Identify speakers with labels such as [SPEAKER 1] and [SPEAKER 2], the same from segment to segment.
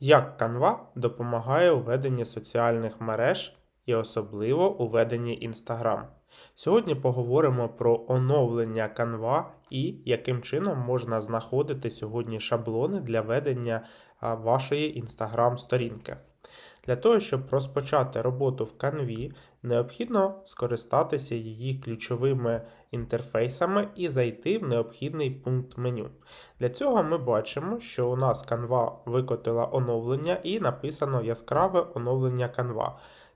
[SPEAKER 1] Як Canva допомагає у веденні соціальних мереж і особливо у веденні Instagram? Сьогодні поговоримо про оновлення Canva і яким чином можна знаходити сьогодні шаблони для ведення вашої Instagram сторінки. Для того, щоб розпочати роботу в Canva, необхідно скористатися її ключовими інтерфейсами і зайти в необхідний пункт меню. Для цього ми бачимо, що у нас Canva викотила оновлення і написано яскраве оновлення Canva.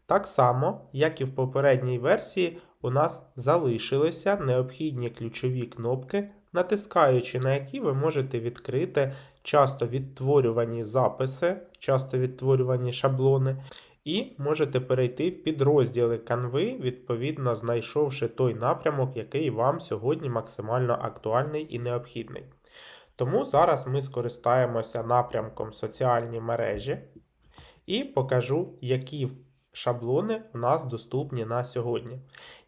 [SPEAKER 1] Так само, як і в попередній версії, у нас залишилися необхідні ключові кнопки, натискаючи на які ви можете відкрити часто відтворювані записи, часто відтворювані шаблони, і можете перейти в підрозділи Canva, відповідно знайшовши той напрямок, який вам сьогодні максимально актуальний і необхідний. Тому зараз ми скористаємося напрямком соціальні мережі і покажу, які шаблони у нас доступні на сьогодні.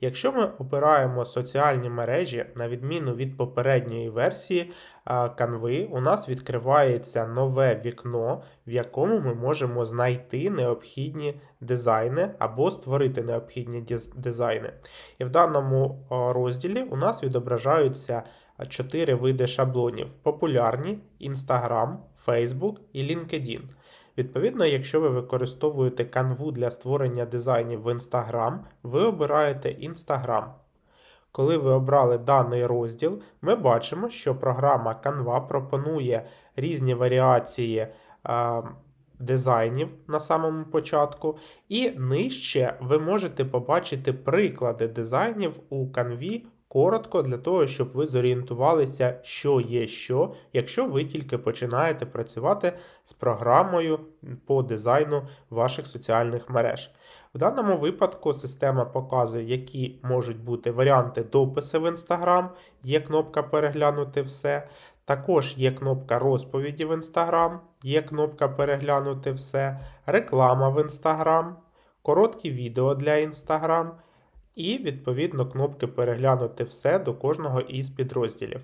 [SPEAKER 1] Якщо ми обираємо соціальні мережі, на відміну від попередньої версії Canva, у нас відкривається нове вікно, в якому ми можемо знайти необхідні дизайни або створити необхідні дизайни. І в даному розділі у нас відображаються чотири види шаблонів: популярні, Instagram, Facebook і LinkedIn. Відповідно, якщо ви використовуєте Canva для створення дизайнів в Instagram, ви обираєте Instagram. Коли ви обрали даний розділ, ми бачимо, що програма Canva пропонує різні варіації а, дизайнів на самому початку, і нижче ви можете побачити приклади дизайнів у Canva коротко для того, щоб ви зорієнтувалися, що є що, якщо ви тільки починаєте працювати з програмою по дизайну ваших соціальних мереж. В даному випадку система показує, які можуть бути варіанти дописи в Instagram, є кнопка переглянути все. Також є кнопка розповіді в Instagram, є кнопка переглянути все, реклама в Instagram, короткі відео для Instagram і, відповідно, кнопки переглянути все до кожного із підрозділів.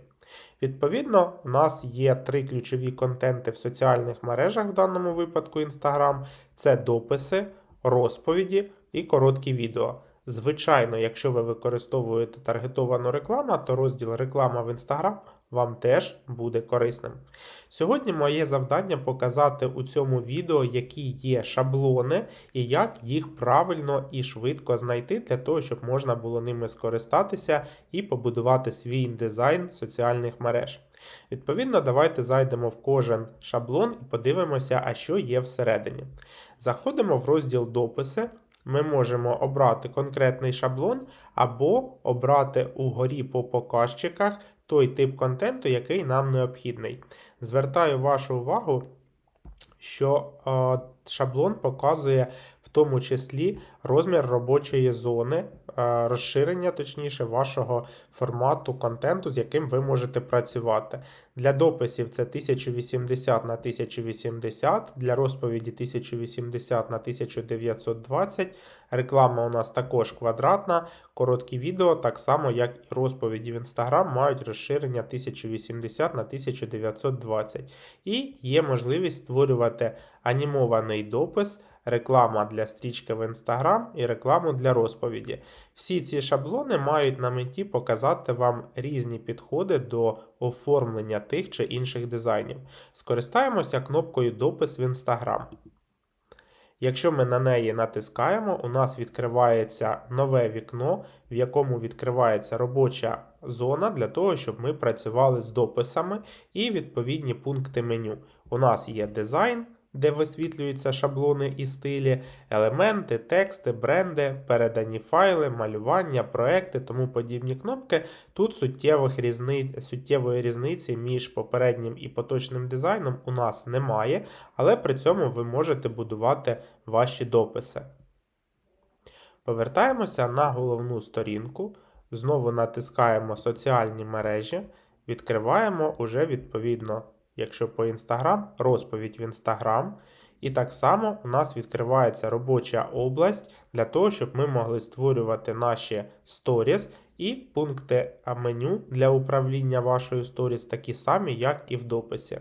[SPEAKER 1] Відповідно, у нас є три ключові контенти в соціальних мережах, в даному випадку Instagram: це дописи, розповіді і короткі відео. Звичайно, якщо ви використовуєте таргетовану рекламу, то розділ реклама в Instagram вам теж буде корисним. Сьогодні моє завдання показати у цьому відео, які є шаблони і як їх правильно і швидко знайти для того, щоб можна було ними скористатися і побудувати свій дизайн соціальних мереж. Відповідно, давайте зайдемо в кожен шаблон і подивимося, а що є всередині. Заходимо в розділ дописи. Ми можемо обрати конкретний шаблон або обрати угорі по показчиках той тип контенту, який нам необхідний. Звертаю вашу увагу, що е, шаблон показує в тому числі розмір робочої зони, е, розширення, точніше, вашого формату контенту, з яким ви можете працювати. Для дописів це 1080 на 1080, для розповіді 1080 на 1920. Реклама у нас також квадратна. Короткі відео, так само, як і розповіді в Instagram, мають розширення 1080 на 1920. І є можливість створювати анімований допис реклама для стрічки в Instagram і рекламу для розповіді. Всі ці шаблони мають на меті показати вам різні підходи до оформлення тих чи інших дизайнів. Скористаємося кнопкою Допис в Instagram. Якщо ми на неї натискаємо, у нас відкривається нове вікно, в якому відкривається робоча зона для того, щоб ми працювали з дописами і відповідні пункти меню. У нас є дизайн де висвітлюються шаблони і стилі, елементи, тексти, бренди, передані файли, малювання, проекти, тому подібні кнопки. Тут суттєвих різни... суттєвої різниці між попереднім і поточним дизайном у нас немає, але при цьому ви можете будувати ваші дописи. Повертаємося на головну сторінку. Знову натискаємо соціальні мережі, відкриваємо уже відповідно якщо по Instagram, розповідь в Instagram. І так само у нас відкривається робоча область для того, щоб ми могли створювати наші сторіс і пункти меню для управління вашою сторіс такі самі, як і в дописі.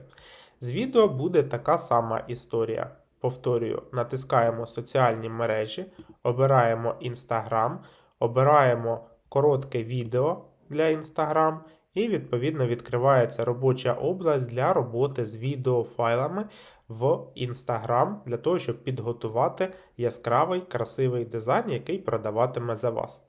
[SPEAKER 1] З відео буде така сама історія. Повторюю, натискаємо соціальні мережі, обираємо Instagram, обираємо коротке відео для Instagram і відповідно відкривається робоча область для роботи з відеофайлами в Instagram для того, щоб підготувати яскравий красивий дизайн, який продаватиме за вас.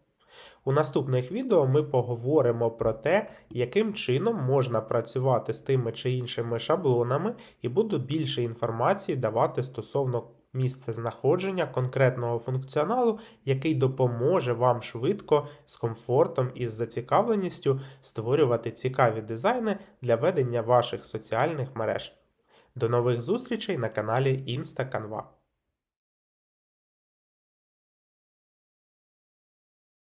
[SPEAKER 1] У наступних відео ми поговоримо про те, яким чином можна працювати з тими чи іншими шаблонами, і буду більше інформації давати стосовно місцезнаходження конкретного функціоналу, який допоможе вам швидко, з комфортом і з зацікавленістю створювати цікаві дизайни для ведення ваших соціальних мереж. До нових зустрічей на каналі InstaCanva.